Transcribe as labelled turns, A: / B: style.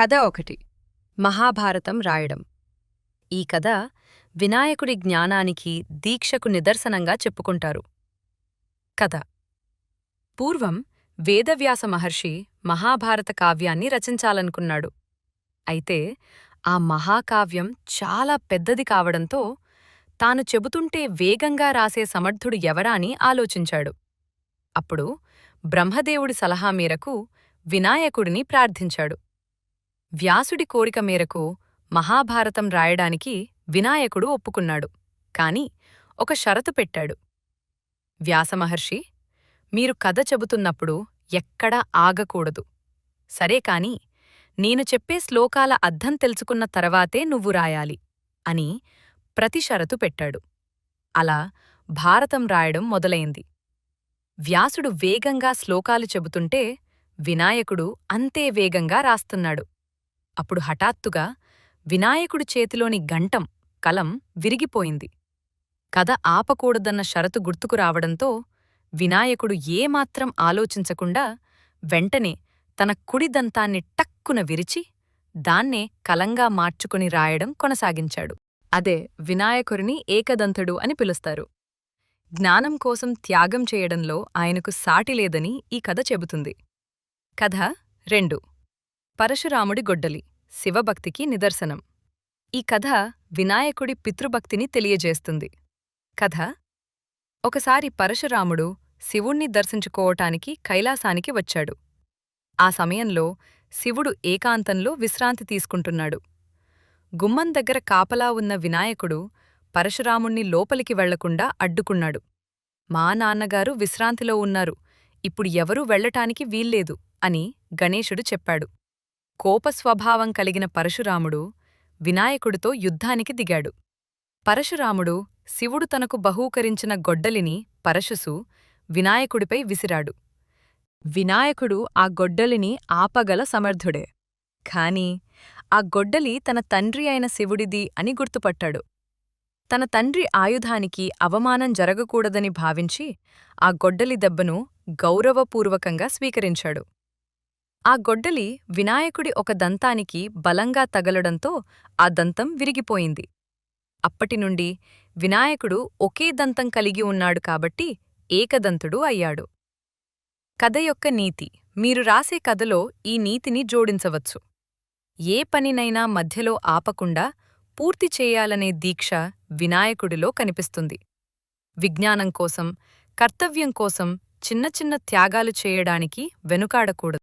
A: కథ ఒకటి. మహాభారతం రాయడం. ఈ కథ వినాయకుడి జ్ఞానానికి దీక్షకు నిదర్శనంగా చెప్పుకుంటారు. కథ. పూర్వం వేదవ్యాస మహర్షి మహాభారత కావ్యాన్ని రచించాలనుకున్నాడు. అయితే ఆ మహాకావ్యం చాలా పెద్దది కావడంతో తాను చెబుతుంటే వేగంగా రాసే సమర్థుడు ఎవరా అని ఆలోచించాడు. అప్పుడు బ్రహ్మదేవుడి సలహా మేరకు వినాయకుడిని ప్రార్థించాడు. వ్యాసుడి కోరిక మేరకు మహాభారతం రాయడానికి వినాయకుడు ఒప్పుకున్నాడు. కాని ఒక షరతు పెట్టాడు. వ్యాసమహర్షి మీరు కథ చెబుతున్నప్పుడు ఎక్కడా ఆగకూడదు. సరే కాని నేను చెప్పే శ్లోకాల అర్థం తెలుసుకున్న తర్వాతే నువ్వు రాయాలి అని ప్రతి షరతు పెట్టాడు. అలా భారతం రాయడం మొదలైంది. వ్యాసుడు వేగంగా శ్లోకాలు చెబుతుంటే వినాయకుడు అంతే వేగంగా రాస్తున్నాడు. అప్పుడు హఠాత్తుగా వినాయకుడి చేతిలోని గంటం కలం విరిగిపోయింది. కథ ఆపకూడదన్న షరతు గుర్తుకు రావడంతో వినాయకుడు ఏమాత్రం ఆలోచించకుండా వెంటనే తన కుడి దంతాన్ని టక్కున విరిచి దాన్నే కలంగా మార్చుకుని రాయడం కొనసాగించాడు. అదే వినాయకుడిని ఏకదంతుడు అని పిలుస్తారు. జ్ఞానం కోసం త్యాగం చేయడంలో ఆయనకు సాటిలేదని ఈ కథ చెబుతుంది. కథ రెండు. పరశురాముడి గొడ్డలి శివభక్తికి నిదర్శనం. ఈ కథ వినాయకుడి పితృభక్తిని తెలియజేస్తుంది. కథ ఒకసారి పరశురాముడు శివుణ్ణి దర్శించుకోవటానికి కైలాసానికి వచ్చాడు. ఆ సమయంలో శివుడు ఏకాంతంలో విశ్రాంతి తీసుకుంటున్నాడు. గుమ్మం దగ్గర కాపలా ఉన్న వినాయకుడు పరశురాముణ్ణి లోపలికి వెళ్ళకుండా అడ్డుకున్నాడు. మా నాన్నగారు విశ్రాంతిలో ఉన్నారు ఇప్పుడు ఎవరూ వెళ్ళటానికి వీల్లేదు అని గణేశుడు చెప్పాడు. కోపస్వభావం కలిగిన పరశురాముడు వినాయకుడితో యుద్ధానికి దిగాడు. పరశురాముడు శివుడు తనకు బహూకరించిన గొడ్డలిని పరశుసు వినాయకుడిపై విసిరాడు. వినాయకుడు ఆ గొడ్డలిని ఆపగల సమర్థుడే. కాని ఆ గొడ్డలి తన తండ్రి అయిన శివుడిది అని గుర్తుపట్టాడు. తన తండ్రి ఆయుధానికి అవమానం జరగకూడదని భావించి ఆ గొడ్డలి దెబ్బను గౌరవపూర్వకంగా స్వీకరించాడు. ఆ గొడ్డలి వినాయకుడి ఒక దంతానికి బలంగా తగలడంతో ఆ దంతం విరిగిపోయింది. అప్పటినుండి వినాయకుడు ఒకే దంతం కలిగి ఉన్నాడు కాబట్టి ఏకదంతుడు అయ్యాడు. కథ యొక్క నీతి. మీరు రాసే కథలో ఈ నీతిని జోడించవచ్చు. ఏ పనినైనా మధ్యలో ఆపకుండా పూర్తి చేయాలనే దీక్ష వినాయకుడిలో కనిపిస్తుంది. విజ్ఞానం కోసం కర్తవ్యం కోసం చిన్న చిన్న త్యాగాలు చేయడానికి వెనుకాడకూడదు.